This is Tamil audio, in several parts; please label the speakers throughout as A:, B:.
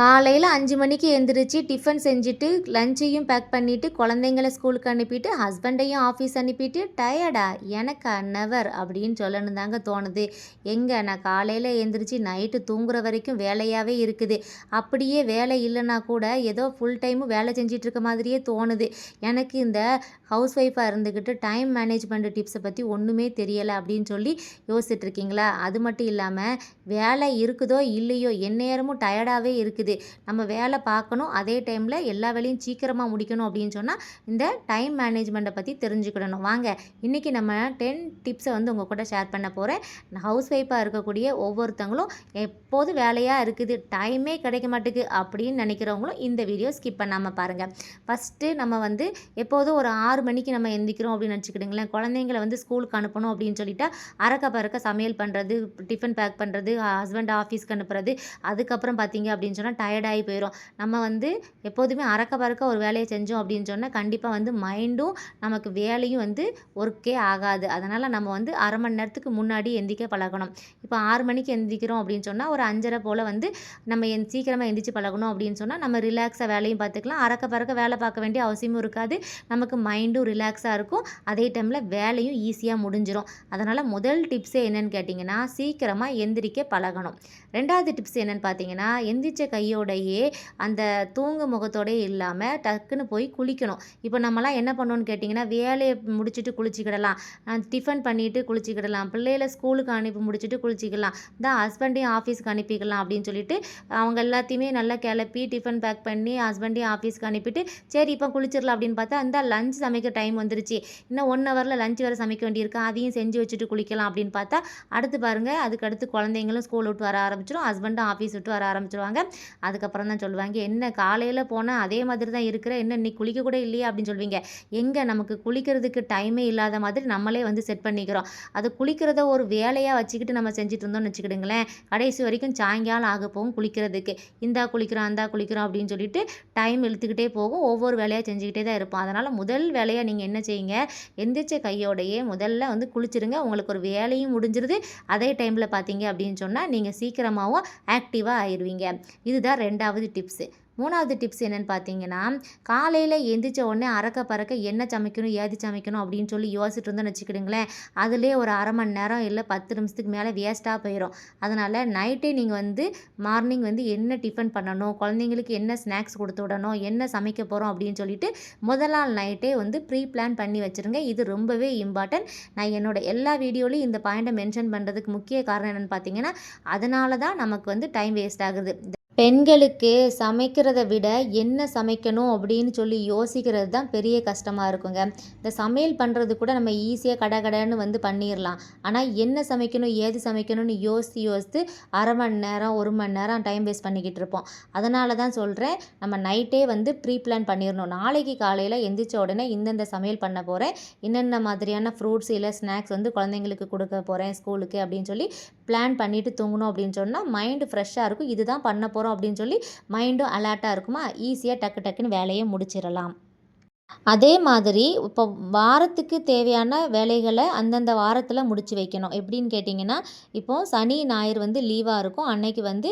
A: காலையில் அஞ்சு மணிக்கு எழுந்திரிச்சு டிஃபன் செஞ்சுட்டு லஞ்சையும் பேக் பண்ணிவிட்டு குழந்தைங்கள ஸ்கூலுக்கு அனுப்பிட்டு ஹஸ்பண்டையும் ஆஃபீஸ் அனுப்பிட்டு டயர்டா எனக்கா? நெவர் அப்படின்னு சொல்லணும் தாங்க தோணுது. எங்கே? நான் காலையில் எழுந்திரிச்சு நைட்டு தூங்குற வரைக்கும் வேலையாகவே இருக்குது. அப்படியே வேலை இல்லைன்னா கூட ஏதோ ஃபுல் டைமும் வேலை செஞ்சிட்ருக்க மாதிரியே தோணுது. எனக்கு இந்த ஹவுஸ் ஒய்ஃபாக இருந்துக்கிட்டு டைம் மேனேஜ்மெண்ட் டிப்ஸை பற்றி ஒன்றுமே தெரியலை அப்படின்னு சொல்லி யோசிச்சுட்ருக்கீங்களா அது மட்டும் இல்லாமல் வேலை இருக்குதோ இல்லையோ எந்நேரமும் டயர்டாகவே இருக்குது. நம்ம வேலை பார்க்கணும். அதே டைமில் எல்லா வேலையும் சீக்கிரமாக முடிக்கணும் அப்படின்னு சொன்னால் இந்த டைம் மேனேஜ்மெண்ட்டை பற்றி தெரிஞ்சுக்கிடணும். வாங்க இன்றைக்கி நம்ம டென் டிப்ஸை வந்து உங்கள் கூட ஷேர் பண்ண போகிறேன் ஹவுஸ் ஒய்ஃபாக இருக்கக்கூடிய ஒவ்வொருத்தங்களும் எப்போதும் வேலையாக இருக்குது டைமே கிடைக்க மாட்டேங்குது அப்படின்னு நினைக்கிறவங்களும் இந்த வீடியோ ஸ்கிப் பண்ணாமல் பாருங்கள் ஃபஸ்ட்டு நம்ம வந்து எப்போதும் ஒரு ஆறு மணிக்கு நம்ம எந்திக்கிறோம் அப்படின்னு நினச்சிக்கிடுங்களேன். குழந்தைங்கள வந்து ஸ்கூலுக்கு அனுப்பணும் அப்படின்னு சொல்லிட்டா அறக்க பறக்க சமையல் பண்ணுறது டிஃபன் பேக் பண்ணுறது ஹஸ்பண்ட் ஆஃபீஸ்க்கு அனுப்புறது அதுக்கப்புறம் பார்த்தீங்க அப்படின்னு சொன்னால் டயர்டாகி போயிடும் நம்ம வந்து எப்போதுமே அறக்க பறக்க ஒரு வேலையை செஞ்சோம் அப்படின்னு சொன்னால் கண்டிப்பாக வந்து மைண்டும் நமக்கு வேலையும் வந்து ஒர்க்கே ஆகாது. அதனால் நம்ம வந்து அரை மணி நேரத்துக்கு முன்னாடி எந்திக்க பழகணும். இப்போ ஆறு மணிக்கு எந்திக்கிறோம் அப்படின்னு சொன்னால் ஒரு அஞ்சரை போல் வந்து நம்ம எந் சீக்கிரமாக எந்திரிச்சு பழகணும் அப்படின்னு சொன்னால் நம்ம ரிலாக்ஸாக வேலையும் பார்த்துக்கலாம். அறக்க பறக்க வேலை பார்க்க வேண்டிய அவசியமும் இருக்காது. நமக்கு மைண்டும் ரிலாக்ஸாக இருக்கும். அதே டைமில் வேலையும் ஈஸியாக முடிஞ்சிடும் அதனால் முதல் டிப்ஸே என்னென்னு கேட்டிங்கன்னா சீக்கிரமாக எந்திரிக்க பழகணும். ரெண்டாவது டிப்ஸ் என்னென்னு பார்த்தீங்கன்னா எந்திரிச்ச கையோடையே அந்த தூங்கு முகத்தோடயே இல்லாமல் டக்குன்னு போய் குளிக்கணும். இப்போ நம்மலாம் என்ன பண்ணோன்னு கேட்டிங்கன்னா வேலையை முடிச்சுட்டு குளிச்சிக்கிடலாம். டிஃபன் பண்ணிவிட்டு குளிச்சிக்கிடலாம். பிள்ளைகளை ஸ்கூலுக்கு அனுப்பி முடிச்சுட்டு குளிச்சிக்கலாம் தான் ஹஸ்பண்டையும் ஆஃபீஸ்க்கு அனுப்பிக்கலாம் அப்படின்னு சொல்லிட்டு அவங்க எல்லாத்தையுமே நல்லா கிளப்பி டிஃபன் பேக் பண்ணி ஹஸ்பண்டையும் ஆஃபீஸ்க்கு அனுப்பிட்டு சரி இப்போ குளிச்சிடலாம் அப்படின்னு பார்த்தா அந்த லஞ்ச் சமைக்க டைம் வந்துருச்சு. இன்னும் ஒன் ஹவரில் லஞ்ச் வேறு சமைக்க வேண்டியிருக்கு. அதையும் செஞ்சு வச்சுட்டு குளிக்கலாம் அப்படின்னு பார்த்தா அடுத்து பாருங்கள் அதுக்கடுத்து குழந்தைங்களும் ஸ்கூல் விட்டு வர ஆரம்பிச்சிடும் ஹஸ்பண்டும் ஆஃபீஸ் விட்டு வர ஆரம்பிச்சிருவாங்க. அதுக்கப்புறம் தான் சொல்லுவாங்க என்ன காலையில் போனால் அதே மாதிரி தான் இருக்கிற என்ன இன்னைக்கு குளிக்க கூட இல்லையா? அப்படின்னு சொல்லுவீங்க. எங்கே நமக்கு குளிக்கிறதுக்கு டைமே இல்லாத மாதிரி நம்மளே வந்து செட் பண்ணிக்கிறோம். அது குளிக்கிறத ஒரு வேலையாக வச்சுக்கிட்டு நம்ம செஞ்சுட்டு இருந்தோம்னு வச்சுக்கிடுங்களேன். கடைசி வரைக்கும் சாயங்காலம் ஆக போகும் குளிக்கிறதுக்கு. இந்தா குளிக்கிறோம் அந்தா குளிக்கிறோம் அப்படின்னு சொல்லிட்டு டைம் இழுத்துக்கிட்டே போகும். ஒவ்வொரு வேலையாக செஞ்சுக்கிட்டே தான் இருப்போம். அதனால் முதல் வேலையாக நீங்கள் என்ன செய்யுங்க எந்திரிச்ச கையோடையே முதல்ல வந்து குளிச்சிருங்க. உங்களுக்கு ஒரு வேலையும் முடிஞ்சிருது. அதே டைமில் பார்த்தீங்க அப்படின்னு சொன்னால் நீங்கள் சீக்கிரமாகவும் ஆக்டிவாக ஆயிடுவீங்க இதுதான் ரெண்டாவது டிப்ஸு மூணாவது டிப்ஸ் என்னென்னு பார்த்தீங்கன்னா காலையில் எந்திரிச்ச உடனே அறக்க பறக்க என்ன சமைக்கணும் ஏது சமைக்கணும் அப்படின்னு சொல்லி யோசிச்சுட்டு இருந்தோம்னு வச்சுக்கிடுங்களேன். அதுலேயே ஒரு அரை மணி நேரம் இல்லை பத்து நிமிஷத்துக்கு மேலே வேஸ்ட்டாக போயிடும் அதனால் நைட்டே நீங்கள் வந்து மார்னிங் வந்து என்ன டிஃபன் பண்ணணும் குழந்தைங்களுக்கு என்ன ஸ்நாக்ஸ் கொடுத்து விடணும் என்ன சமைக்க போகிறோம் அப்படின்னு சொல்லிட்டு முதல் நாள் நைட்டே வந்து ப்ரீ பிளான் பண்ணி வச்சுருங்க. இது ரொம்பவே இம்பார்ட்டன்ட் நான் என்னோட எல்லா வீடியோலையும் இந்த பாயிண்ட்டை மென்ஷன் பண்ணுறதுக்கு முக்கிய காரணம் என்னென்னு பார்த்தீங்கன்னா அதனால தான் நமக்கு வந்து டைம் வேஸ்ட் ஆகுது. பெண்களுக்கு சமைக்கிறத விட என்ன சமைக்கணும் அப்படின்னு சொல்லி யோசிக்கிறது தான் பெரிய கஷ்டமாக இருக்குங்க. இந்த சமையல் பண்ணுறது கூட நம்ம ஈஸியாக கடை கடைன்னு வந்து பண்ணிடலாம் ஆனால் என்ன சமைக்கணும் ஏது சமைக்கணும்னு யோசித்து யோசித்து அரை மணி நேரம் ஒரு மணி நேரம் டைம் வேஸ்ட் பண்ணிக்கிட்டு இருப்போம். அதனால தான் சொல்கிறேன் நம்ம நைட்டே வந்து ப்ரீ பிளான் பண்ணிடணும் நாளைக்கு காலையில் எந்திரிச்ச உடனே இந்தந்த சமையல் பண்ண போகிறேன் என்னென்ன மாதிரியான ஃப்ரூட்ஸ் இல்லை ஸ்நாக்ஸ் வந்து குழந்தைங்களுக்கு கொடுக்க போகிறேன் ஸ்கூலுக்கு அப்படின்னு சொல்லி பிளான் பண்ணிவிட்டு தூங்கணும் அப்படின்னு சொன்னால் மைண்டு ஃப்ரெஷ்ஷாக இருக்கும். இதுதான் பண்ண போகிறோம் அப்படின்னு சொல்லி மைண்டும் அலர்ட்டாக இருக்குமா? ஈஸியாக டக்கு டக்குன்னு வேலையை முடிச்சிடலாம் அதே மாதிரி இப்போ வாரத்துக்கு தேவையான வேலைகளை அந்தந்த வாரத்தில் முடித்து வைக்கணும். எப்படின்னு கேட்டிங்கன்னா இப்போது சனி ஞாயிறு வந்து லீவாக இருக்கும். அன்னைக்கு வந்து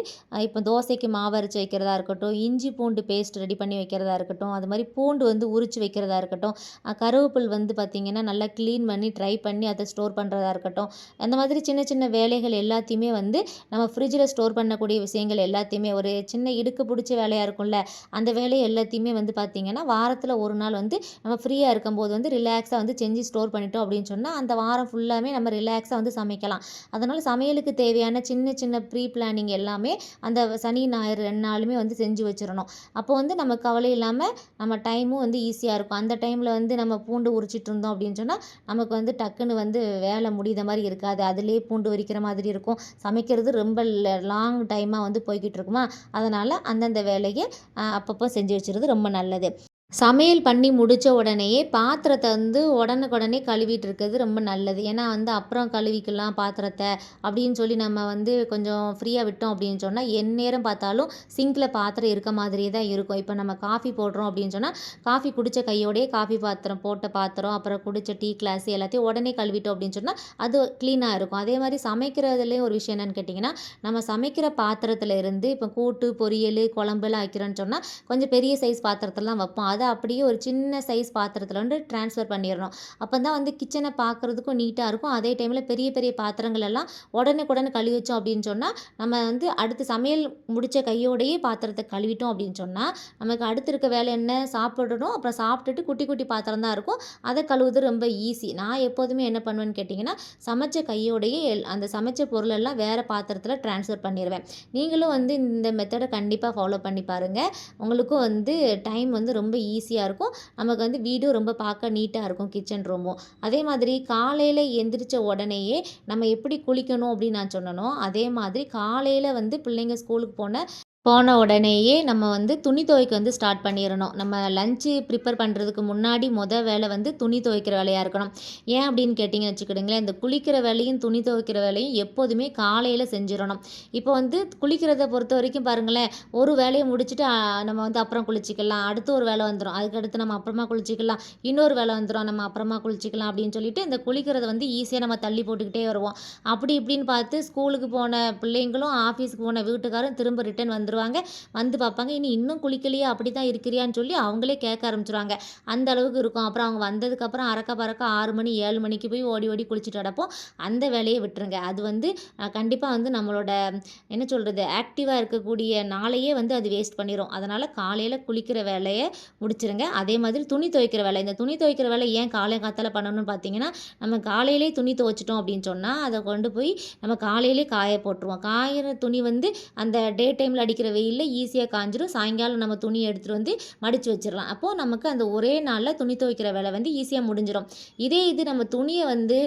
A: இப்போ தோசைக்கு மாவு அரைச்சி வைக்கிறதா இருக்கட்டும் இஞ்சி பூண்டு பேஸ்ட் ரெடி பண்ணி வைக்கிறதா இருக்கட்டும் அது மாதிரி பூண்டு வந்து உரித்து வைக்கிறதா இருக்கட்டும் கருவேப்பில் வந்து பார்த்திங்கன்னா நல்லா க்ளீன் பண்ணி ட்ரை பண்ணி அதை ஸ்டோர் பண்ணுறதா இருக்கட்டும் அந்த மாதிரி சின்ன சின்ன வேலைகள் எல்லாத்தையுமே வந்து நம்ம ஃப்ரிட்ஜில் ஸ்டோர் பண்ணக்கூடிய விஷயங்கள் எல்லாத்தையுமே ஒரு சின்ன இடுக்கு பிடிச்ச வேலையாக இருக்கும்ல அந்த வேலையை எல்லாத்தையுமே வந்து பார்த்திங்கன்னா வாரத்தில் ஒரு நாள் வந்து வந்து நம்ம ஃப்ரீயாக இருக்கும்போது வந்து ரிலாக்ஸாக வந்து செஞ்சு ஸ்டோர் பண்ணிட்டோம் அப்படின்னு சொன்னால் அந்த வாரம் ஃபுல்லாமே நம்ம ரிலாக்ஸாக வந்து சமைக்கலாம். அதனால் சமையலுக்கு தேவையான சின்ன சின்ன ப்ரீ பிளானிங் எல்லாமே அந்த சனி ஞாயிறு ரெண்டு நாளுமே வந்து செஞ்சு வச்சிடணும். அப்போ வந்து நம்ம கவலை இல்லாமல் நம்ம டைமும் வந்து ஈஸியாக இருக்கும். அந்த டைமில் வந்து நம்ம பூண்டு உரிச்சிட்டு இருந்தோம் அப்படின்னு சொன்னால் நமக்கு வந்து டக்குன்னு வந்து வேலை முடியுத மாதிரி இருக்காது. அதிலே பூண்டு உரிக்கிற மாதிரி இருக்கும். சமைக்கிறது ரொம்ப லாங் டைமாக வந்து போய்கிட்டு இருக்குமா? அதனால் அந்தந்த வேலையை அப்பப்போ செஞ்சு வச்சுருது ரொம்ப நல்லது. சமையல் பண்ணி முடித்த உடனேயே பாத்திரத்தை வந்து உடனுக்குடனே கழுவிட்டு இருக்கிறது ரொம்ப நல்லது. ஏன்னா வந்து அப்புறம் கழுவிக்கலாம் பாத்திரத்தை அப்படின்னு சொல்லி நம்ம வந்து கொஞ்சம் ஃப்ரீயாக விட்டோம் அப்படின்னு சொன்னால் எந்நேரம் பார்த்தாலும் சிங்கில் பாத்திரம் இருக்க மாதிரியே தான் இருக்கும். இப்போ நம்ம காஃபி போடுறோம் அப்படின்னு சொன்னால் காஃபி குடித்த கையோடயே காஃபி பாத்திரம் போட்ட பாத்திரம், அப்புறம் குடித்த டீ கிளாஸ் எல்லாத்தையும் உடனே கழுவிட்டோம் அப்படின்னு சொன்னால் அது க்ளீனாக இருக்கும். அதே மாதிரி சமைக்கிறதுலேயும் ஒரு விஷயம் என்னன்னு கேட்டிங்கன்னா, நம்ம சமைக்கிற பாத்திரத்துல இருந்து இப்போ கூட்டு, பொரியல் குழம்புலாம் வைக்கிறோன்னு சொன்னால் கொஞ்சம் பெரிய சைஸ் பாத்திரத்தெல்லாம் வைப்போம். அதை அப்படியே ஒரு சின்ன சைஸ் பாத்திரத்தில் வந்து ட்ரான்ஸ்ஃபர் அப்போ தான் வந்து கிச்சனை பார்க்கறதுக்கும் நீட்டாக இருக்கும். அதே டைமில் பெரிய பெரிய பாத்திரங்கள் எல்லாம் உடனுக்குடன் கழுவி வச்சோம் அப்படின்னு சொன்னால் நம்ம வந்து அடுத்து சமையல் முடித்த கையோடையே பாத்திரத்தை கழுவிட்டோம் அப்படின்னு சொன்னால் நமக்கு அடுத்து இருக்க வேலை என்ன? சாப்பிடணும். அப்புறம் சாப்பிட்டுட்டு குட்டி குட்டி பாத்திரம் தான் இருக்கும். அதை கழுவுது ரொம்ப ஈஸி. நான் எப்போதுமே என்ன பண்ணுவேன்னு கேட்டிங்கன்னா, சமைச்ச கையோடையே எல் அந்த சமைச்ச பொருள் எல்லாம் பாத்திரத்தில் ட்ரான்ஸ்ஃபர் பண்ணிடுவேன் நீங்களும் வந்து இந்த மெத்தடை கண்டிப்பாக ஃபாலோ பண்ணி பாருங்கள் உங்களுக்கும் வந்து டைம் வந்து ரொம்ப ஈஸியாக இருக்கும். நமக்கு வந்து வீடும் ரொம்ப பார்க்க நீட்டாக இருக்கும் கிச்சன் ரூமும். அதே மாதிரி காலையில் எந்திரிச்ச உடனேயே நம்ம எப்படி குளிக்கணும் அப்படின்னு நான் சொன்னனோ, அதே மாதிரி காலையில் வந்து பிள்ளைங்க ஸ்கூலுக்கு போன போன உடனேயே நம்ம வந்து துணி துவைக்க வந்து ஸ்டார்ட் பண்ணிடணும் நம்ம லஞ்சு ப்ரிப்பேர் பண்ணுறதுக்கு முன்னாடி மொதல் வேலை வந்து துணி துவைக்கிற வேலையாக இருக்கணும். ஏன் அப்படின்னு கேட்டிங்கன்னு வச்சுக்கிடுங்களேன், இந்த குளிக்கிற வேலையும், துணி துவைக்கிற வேலையும் எப்போதுமே காலையில் செஞ்சிடணும் இப்போ வந்து குளிக்கிறத பொறுத்த வரைக்கும் பாருங்களேன், ஒரு வேலையை முடிச்சுட்டு நம்ம வந்து அப்புறம் குளிச்சிக்கலாம் அடுத்து ஒரு வேலை வந்துடும் அதுக்கடுத்து நம்ம அப்புறமா குளிச்சுக்கலாம். இன்னொரு வேலை வந்துடும் நம்ம அப்புறமா குளிச்சுக்கலாம் அப்படின்னு சொல்லிட்டு, இந்த குளிக்கிறத வந்து ஈஸியாக நம்ம தள்ளி போட்டுக்கிட்டே வருவோம். அப்படி இப்படின்னு பார்த்து ஸ்கூலுக்கு போன பிள்ளைங்களும், ஆஃபீஸ்க்கு போன வீட்டுக்காரும் திரும்ப ரிட்டர்ன் வருவாங்க வந்து பார்ப்பாங்க, இனி இன்னும் குளிக்கலையா? அப்படி தான் இருக்கிறியான்னு?" சொல்லி அவங்களே கேட்க ஆரம்பிச்சிருவாங்க அந்த அளவுக்கு இருக்கும். அப்புறம் அவங்க வந்ததுக்கப்புறம் அறக்க பறக்க ஆறு மணி, ஏழு மணிக்கு போய் ஓடி ஓடி குளிச்சுட்டு கிடப்போம். அந்த வேலையை விட்டுருங்க. அது வந்து கண்டிப்பாக வந்து நம்மளோட என்ன சொல்கிறது ஆக்டிவாக இருக்கக்கூடிய நாளையே வந்து அது வேஸ்ட் பண்ணிடும் அதனால் காலையில் குளிக்கிற வேலையை முடிச்சிருங்க அதே மாதிரி துணி துவைக்கிற வேலை. இந்த துணி துவைக்கிற வேலை ஏன் காலை காத்தால் பண்ணணும்னு பார்த்தீங்கன்னா, நம்ம காலையிலேயே துணி துவைச்சிட்டோம் அப்படின்னு சொன்னால் அதை கொண்டு போய் நம்ம காலையிலே காய போட்டுருவோம். காயிற துணி வந்து அந்த டே டைமில் அடிக்க அடிக்கிற வெயிலில் ஈஸியாக காய்ஞ்சிரும். சாயங்காலம் நம்ம துணி எடுத்துகிட்டு வந்து மடித்து வச்சிடலாம் அப்போது நமக்கு அந்த ஒரே நாளில் துணி துவைக்கிற வேலை வந்து ஈஸியாக முடிஞ்சிடும் இதே இது நம்ம துணியை வந்து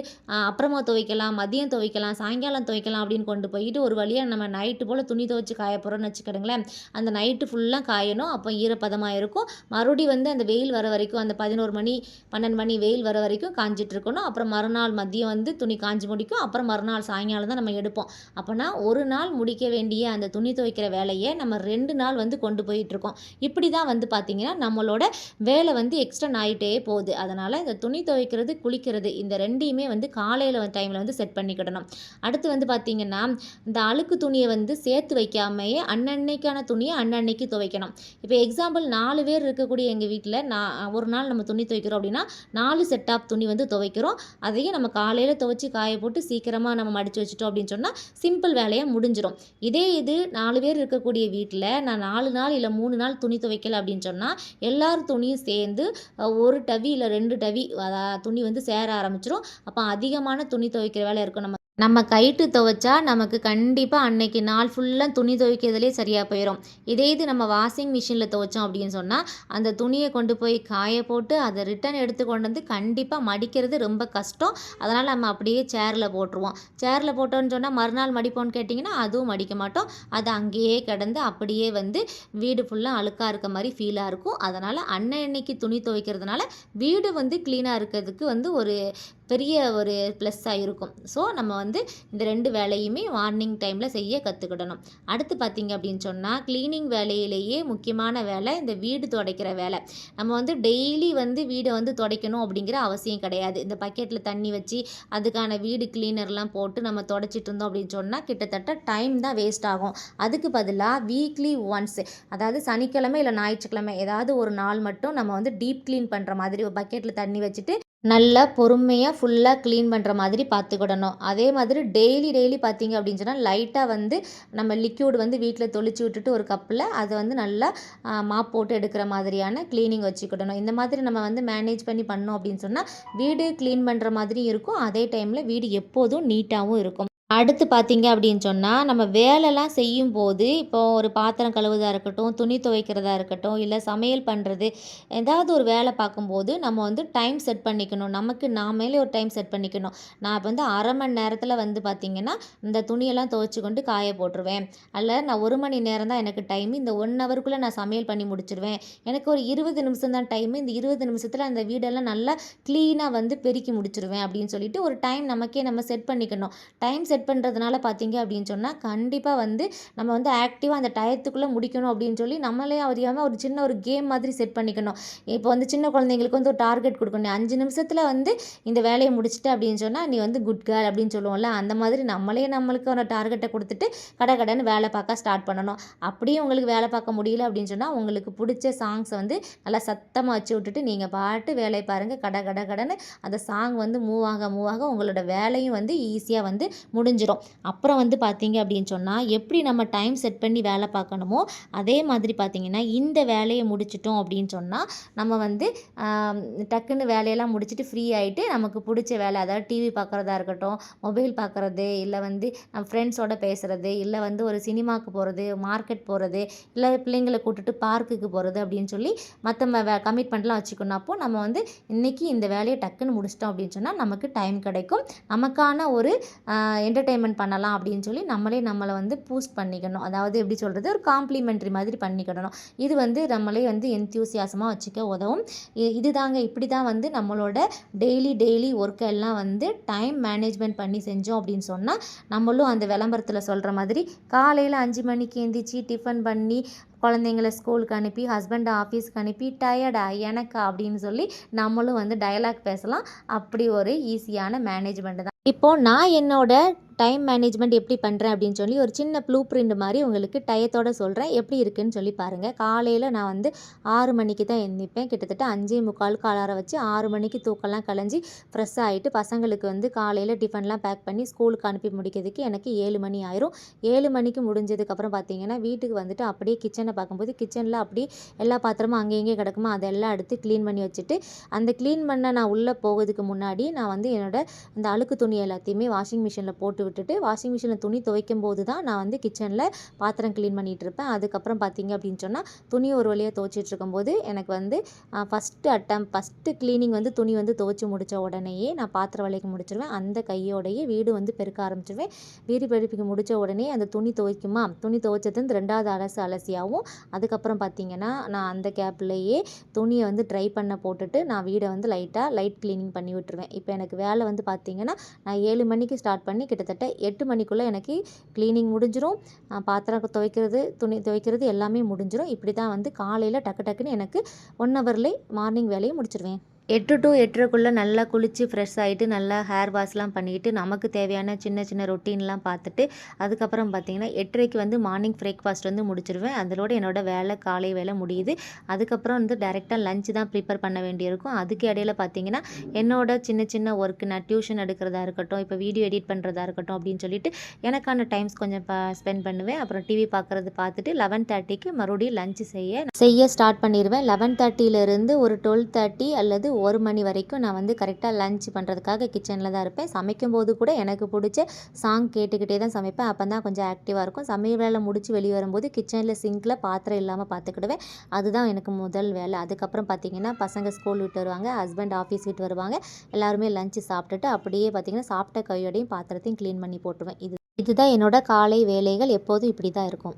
A: அப்புறமா துவைக்கலாம், மதியம் துவைக்கலாம், சாயங்காலம் துவைக்கலாம் அப்படின்னு கொண்டு போயிட்டு, ஒரு வழியாக நம்ம நைட்டு போல் துணி துவைச்சி காய போகிறோம்னு வச்சுக்கிடுங்களேன், அந்த நைட்டு ஃபுல்லாக காயணும். அப்போ ஈரப்பதமாக இருக்கும். மறுபடியும் வந்து அந்த வெயில் வர வரைக்கும் அந்த 11 மணி, 12 மணி வெயில் வர வரைக்கும் காஞ்சிட்டு இருக்கணும். அப்புறம் மறுநாள் மதியம் வந்து துணி காய்ஞ்சு முடிக்கும். அப்புறம் மறுநாள் சாயங்காலம் தான் நம்ம எடுப்போம். அப்போனா ஒரு நாள் முடிக்க வேண்டிய அந்த துணி துவைக்கிற வேலையை நம்ம ரெண்டு நாள் வந்து கொண்டு போயிட்டுருக்கோம். இப்படி தான் வந்து பார்த்திங்கன்னா நம்மளோட வேலை வந்து எக்ஸ்டன் ஆகிட்டே போகுது. அதனால் இந்த துணி துவைக்கிறது, குளிக்கிறது இந்த ரெண்டையுமே வந்து காலையில் டைமில் வந்து செட் பண்ணிக்கிடணும். அடுத்து வந்து பார்த்திங்கன்னா இந்த அழுக்கு துணியை வந்து சேர்த்து வைக்காமையே அன்னன்னைக்கான துணியை அன்னன்னைக்கு துவைக்கணும். இப்போ எக்ஸாம்பிள் நாலு பேர் இருக்கக்கூடிய எங்கள் வீட்டில் நான் ஒரு நாள் நம்ம துணி துவைக்கிறோம் அப்படின்னா, நாலு செட் ஆஃப் துணி வந்து துவைக்கிறோம். அதையும் நம்ம காலையில் துவைச்சி காய போட்டு சீக்கிரமாக நம்ம மடித்து வச்சுட்டோம் அப்படின்னு சொன்னால் சிம்பிள் வேலையாக முடிஞ்சிடும் இதே இது நாலு பேர் இருக்கக்கூடிய வீட்டில் நான் நாலு நாள் இல்லை மூணு நாள் துணி துவைக்கல அப்படின்னு சொன்னா, எல்லார் துணியும் சேர்ந்து ஒரு டவி இல்லை ரெண்டு டவி துணி வந்து சேர ஆரம்பிச்சிடும் அப்போ அதிகமான துணி துவைக்கிற வேலை இருக்கும் நம்ம நம்ம கைட்டு துவைச்சா நமக்கு கண்டிப்பாக அன்னைக்கு நாள் ஃபுல்லாக துணி துவைக்கிறதுலே சரியாக போயிடும் இதே இது நம்ம வாஷிங் மிஷினில் துவைச்சோம் அப்படின்னு சொன்னால் அந்த துணியை கொண்டு போய் காய போட்டு, அதை ரிட்டர்ன் எடுத்து கொண்டு வந்து கண்டிப்பாக மடிக்கிறது ரொம்ப கஷ்டம். அதனால் நம்ம அப்படியே சேரில் போட்டுருவோம். சேரில் போட்டோம்னு சொன்னால் மறுநாள் மடிப்போம்னு கேட்டிங்கன்னா, அதுவும் மடிக்க மாட்டோம். அது அங்கேயே கிடந்து அப்படியே வந்து வீடு ஃபுல்லாக அழுக்காக இருக்க மாதிரி ஃபீலாக இருக்கும். அதனால் அன்னை அன்னைக்கு துணி துவைக்கிறதுனால, வீடு வந்து க்ளீனாக இருக்கிறதுக்கு வந்து ஒரு பெரிய ஒரு ப்ளஸ்ஸாக இருக்கும். ஸோ நம்ம வந்து இந்த ரெண்டு வேலையுமே மார்னிங் டைமில் செய்ய கற்றுக்கிடணும் அடுத்து பார்த்தீங்க அப்படின்னு சொன்னால் க்ளீனிங் வேலையிலேயே முக்கியமான வேலை இந்த வீடு துடைக்கிற வேலை. நம்ம வந்து டெய்லி வந்து வீடை வந்து துடைக்கணும் அப்படிங்கிற அவசியம் கிடையாது. இந்த பக்கெட்டில் தண்ணி வச்சு, அதுக்கான வீடு க்ளீனர்லாம் போட்டு நம்ம துடைச்சிட்டு இருந்தோம் அப்படின்னு சொன்னால் கிட்டத்தட்ட டைம் தான் வேஸ்ட் ஆகும். அதுக்கு பதிலாக வீக்லி ஒன்ஸ் அதாவது சனிக்கிழமை இல்லை ஞாயிற்றுக்கிழமை ஏதாவது ஒரு நாள் மட்டும் நம்ம வந்து டீப் கிளீன் பண்ணுற மாதிரி ஒரு தண்ணி வச்சுட்டு, நல்லா பொறுமையாக ஃபுல்லாக க்ளீன் பண்ணுற மாதிரி பார்த்துக்கிடணும். அதே மாதிரி டெய்லி டெய்லி பார்த்தீங்க அப்படின்னு சொன்னால் லைட்டாக வந்து நம்ம லிக்யூட் வந்து வீட்டில் தொளிச்சு விட்டுட்டு ஒரு கப்பில் அதை வந்து நல்லா மாப் போட்டு எடுக்கிற மாதிரியான க்ளீனிங் வச்சுக்கிடணும். இந்த மாதிரி நம்ம வந்து மேனேஜ் பண்ணி பண்ணோம் அப்படின்னு சொன்னால் வீடு க்ளீன் பண்ணுற மாதிரியும் இருக்கும். அதே டைமில் வீடு எப்போதும் நீட்டாகவும் இருக்கும். அடுத்து பார்த்தீங்க அப்படின்னு சொன்னால் நம்ம வேலைலாம் செய்யும்போது, இப்போது ஒரு பாத்திரம் கழுவுறதா இருக்கட்டும், துணி துவைக்கிறதா இருக்கட்டும், இல்லை சமையல் பண்ணுறது ஏதாவது ஒரு வேலை பார்க்கும்போது, நம்ம வந்து டைம் செட் பண்ணிக்கணும். நமக்கு நாமளே ஒரு டைம் செட் பண்ணிக்கணும். நான் வந்து அரை மணி நேரத்தில் வந்து பார்த்திங்கன்னா இந்த துணியெல்லாம் துவைச்சி கொண்டு காய போட்டுருவேன். அல்ல நான் ஒரு மணி நேரம் தான் எனக்கு டைம். இந்த ஒன் ஹவருக்குள்ளே நான் சமையல் பண்ணி முடிச்சிடுவேன் எனக்கு ஒரு 20 நிமிஷம் தான் டைமு. இந்த இருபது நிமிஷத்தில் அந்த வீடெல்லாம் நல்லா க்ளீனாக வந்து பெருக்கி முடிச்சிருவேன் அப்படின்னு சொல்லிட்டு, ஒரு டைம் நமக்கே நம்ம செட் பண்ணிக்கணும். டைம் செட் பண்ணுறதுனால பார்த்தீங்க அப்படின்னு சொன்னால் கண்டிப்பாக வந்து நம்ம வந்து ஆக்டிவாக அந்த டயத்துக்குள்ளே முடிக்கணும் அப்படின்னு சொல்லி, நம்மளே அறியாம ஒரு சின்ன ஒரு கேம் மாதிரி செட் பண்ணிக்கணும். இப்போ வந்து சின்ன குழந்தைங்களுக்கு வந்து ஒரு டார்கெட் கொடுக்கணும் அஞ்சு நிமிஷத்தில் வந்து இந்த வேலையை முடிச்சுட்டு அப்படின்னு சொன்னால் நீ வந்து குட் கேர்ள்" அப்படின்னு சொல்லுவோம்ல. அந்த மாதிரி நம்மளே நம்மளுக்கு ஒரு டார்கெட்டை கொடுத்துட்டு கடை கடைன்னு வேலை பார்க்க ஸ்டார்ட் பண்ணணும். அப்படியே உங்களுக்கு வேலை பார்க்க முடியல அப்படின்னு சொன்னால் உங்களுக்கு பிடிச்ச சாங்ஸை வந்து நல்லா சத்தமாக வச்சு விட்டுட்டு, நீங்கள் பாட்டு வேலையை பாருங்கள் கட கட கடைன்னு அந்த சாங் வந்து மூவ் ஆக மூவ் ஆக உங்களோட வேலையும் வந்து ஈஸியாக வந்து முடிஞ்சிடும் அப்புறம் வந்து பார்த்தீங்க அப்படின்னு சொன்னால் எப்படி நம்ம டைம் செட் பண்ணி வேலை பார்க்கணுமோ, அதே மாதிரி பார்த்தீங்கன்னா, இந்த வேலையை முடிச்சிட்டோம் அப்படின்னு சொன்னால் நம்ம வந்து டக்குன்னு வேலையெல்லாம் முடிச்சுட்டு ஃப்ரீ ஆகிட்டு நமக்கு பிடிச்ச வேலை அதாவது டிவி பார்க்குறதா இருக்கட்டும், மொபைல் பார்க்குறது, இல்லை வந்து நம்ம ஃப்ரெண்ட்ஸோட பேசுகிறது இல்லை வந்து ஒரு சினிமாக்கு போகிறது மார்க்கெட் போகிறது இல்லை பிள்ளைங்கள கூட்டுட்டு பார்க்குக்கு போகிறது அப்படின்னு சொல்லி, மற்ற வே கமிட்மெண்ட்லாம் வச்சுக்கணும். அப்போ நம்ம வந்து இன்றைக்கி இந்த வேலையை டக்குன்னு முடிச்சிட்டோம் அப்படின்னு சொன்னால் நமக்கு டைம் கிடைக்கும். நமக்கான ஒரு என்டர் என்டர்டெயின்மெண்ட் பண்ணலாம் அப்படின்னு சொல்லி, நம்மளே நம்மளை வந்து பூஸ்ட் பண்ணிக்கணும். அதாவது எப்படி சொல்கிறது ஒரு காம்ப்ளிமெண்ட்ரி மாதிரி பண்ணிக்கிடணும். இது வந்து நம்மளே வந்து என்தூசியாசமா வச்சுக்க உதவும். இ இதுதாங்க இப்படி தான் வந்து நம்மளோட டெய்லி டெய்லி ஒர்க் எல்லாம் வந்து டைம் மேனேஜ்மெண்ட் பண்ணி செஞ்சோம் அப்படின்னு சொன்னால் நம்மளும் அந்த விளம்பரத்தில் சொல்கிற மாதிரி, காலையில் அஞ்சு மணிக்கு எந்திரிச்சு டிஃபன் பண்ணி, குழந்தைங்கள ஸ்கூலுக்கு அனுப்பி, ஹஸ்பண்டை ஆஃபீஸ்க்கு அனுப்பி, "டயர்டா? எனக்கா?" அப்படின்னு சொல்லி நம்மளும் வந்து டயலாக் பேசலாம். அப்படி ஒரு ஈஸியான மேனேஜ்மெண்ட் தான். இப்போ நான் என்னோட டைம் மேனேஜ்மெண்ட் எப்படி பண்ணுறேன் அப்படின்னு சொல்லி, ஒரு சின்ன ப்ளூ பிரிண்ட் மாதிரி உங்களுக்கு டயத்தோட சொல்கிறேன் எப்படி இருக்குன்னு சொல்லி பாருங்கள் காலையில் நான் வந்து ஆறு மணிக்கு தான் எழுந்திப்பேன் கிட்டத்தட்ட 5:45க்கு அலாரம் வச்சு ஆறு மணிக்கு தூக்கம்லாம் கலைஞ்சி ஃப்ரெஷ் ஆகிட்டு பசங்களுக்கு வந்து காலையில் டிஃபன்லாம் பேக் பண்ணி ஸ்கூலுக்கு அனுப்பி முடிக்கிறதுக்கு எனக்கு ஏழு மணி ஆயிரும். ஏழு மணிக்கு முடிஞ்சதுக்கப்புறம் பார்த்தீங்கன்னா, வீட்டுக்கு வந்துட்டு அப்படியே கிச்சனை பார்க்கும்போது, கிச்சனில் அப்படியே எல்லா பாத்திரமும் அங்கே இங்கே கிடக்குமா, அதெல்லாம் எடுத்து க்ளீன் பண்ணி வச்சுட்டு, அந்த க்ளீன் பண்ண நான் உள்ளே போகிறதுக்கு முன்னாடி, நான் வந்து என்னோட அந்த அழுக்கு துணி எல்லாத்தையுமே வாஷிங் மிஷினில் போட்டு விட்டுட்டு, வாஷிங் மிஷினில் துணி துவைக்கும்போது தான் நான் வந்து கிச்சனில் பாத்திரம் க்ளீன் பண்ணிகிட்டு இருப்பேன். அதுக்கப்புறம் பார்த்தீங்க அப்படின்னு சொன்னால் துணி ஒரு வழியாக துவைச்சிட்டு இருக்கும்போது, எனக்கு வந்து ஃபஸ்ட்டு ஃபர்ஸ்ட்டு ஃபஸ்ட்டு க்ளீனிங் வந்து துணி வந்து துவைச்சி முடித்த உடனேயே, நான் பாத்திரம் வலைக்கு முடிச்சிருவேன் அந்த கையோடையே வீடு வந்து பெருக்க ஆரம்பிச்சிருவேன் வீடு பெருக்கி முடிச்ச உடனே அந்த துணி துவைக்குமா, துணி துவைச்சது வந்து 2வது அலசு அலசியாவும், அதுக்கப்புறம் பார்த்தீங்கன்னா, நான் அந்த கேப்லேயே துணியை வந்து ட்ரை பண்ண போட்டுட்டு, நான் வீடை வந்து லைட்டாக லைட் க்ளீனிங் பண்ணி விட்டுருவேன். இப்போ எனக்கு வேலை வந்து பார்த்தீங்கன்னா, நான் ஏழு மணிக்கு ஸ்டார்ட் பண்ணி கிட்டத்தட்ட எட்டு மணிக்குள்ளே எனக்கு க்ளீனிங் முடிஞ்சிடும் பாத்திரம் துவைக்கிறது, துணி துவைக்கிறது எல்லாமே முடிஞ்சிடும் இப்படி தான் வந்து காலையில் டக்கு டக்குன்னு எனக்கு ஒன் ஹவர்லேயே மார்னிங் வேலையை முடிச்சிடுவேன் எட்டு டூ 8:30க்குள்ள நல்லா குளித்து ஃப்ரெஷ் ஆகிட்டு நல்லா ஹேர் வாஷ்லாம் பண்ணிக்கிட்டு, நமக்கு தேவையான சின்ன சின்ன ரொட்டீன்லாம் பார்த்துட்டு, அதுக்கப்புறம் பார்த்தீங்கன்னா, 8:30க்கு வந்து மார்னிங் பிரேக்ஃபாஸ்ட் வந்து முடிச்சிருவேன் அதோட என்னோட வேலை காலை வேலை முடியுது. அதுக்கப்புறம் வந்து டைரெக்டாக லஞ்ச் தான் ப்ரிப்பேர் பண்ண வேண்டியிருக்கும். அதுக்கு இடையில பார்த்தீங்கன்னா, என்னோட சின்ன சின்ன ஒர்க்கு நான் டியூஷன் எடுக்கிறதா இருக்கட்டும், இப்போ வீடியோ எடிட் பண்ணுறதா இருக்கட்டும் அப்படின்னு சொல்லிட்டு, எனக்கான டைம்ஸ் கொஞ்சம் ஸ்பெண்ட் பண்ணுவேன். அப்புறம் டிவி பார்க்குறது பார்த்துட்டு, 11:30க்கு மறுபடியும் லஞ்ச் செய்ய செய்ய ஸ்டார்ட் பண்ணிடுவேன் லெவன் தேர்ட்டியிலேருந்து ஒரு 12:30 அல்லது ஒரு மணி வரைக்கும் நான் வந்து கரெக்டாக லஞ்ச் பண்ணுறதுக்காக கிச்சனில் தான் இருப்பேன். சமைக்கும்போது கூட எனக்கு பிடிச்ச சாங் கேட்டுக்கிட்டே தான் சமைப்பேன். அப்போ தான் கொஞ்சம் ஆக்டிவாக இருக்கும். சமையல் வேலை முடிச்சு வெளியே வரும்போது, கிச்சனில் சிங்கில் பாத்திரம் இல்லாமல் பார்த்துக்கிடுவேன். அதுதான் எனக்கு முதல் வேலை. அதுக்கப்புறம் பார்த்திங்கன்னா பசங்க ஸ்கூல் விட்டு வருவாங்க. ஹஸ்பண்ட் ஆஃபீஸ் விட்டு வருவாங்க. எல்லாருமே லஞ்சு சாப்பிட்டுட்டு, அப்படியே பார்த்தீங்கன்னா, சாப்பிட்ட கையோடையும் பாத்திரத்தையும் கிளீன் பண்ணி போட்டுருவேன். இது இதுதான் என்னோட காலை வேலைகள். எப்போதும் இப்படி தான் இருக்கும்.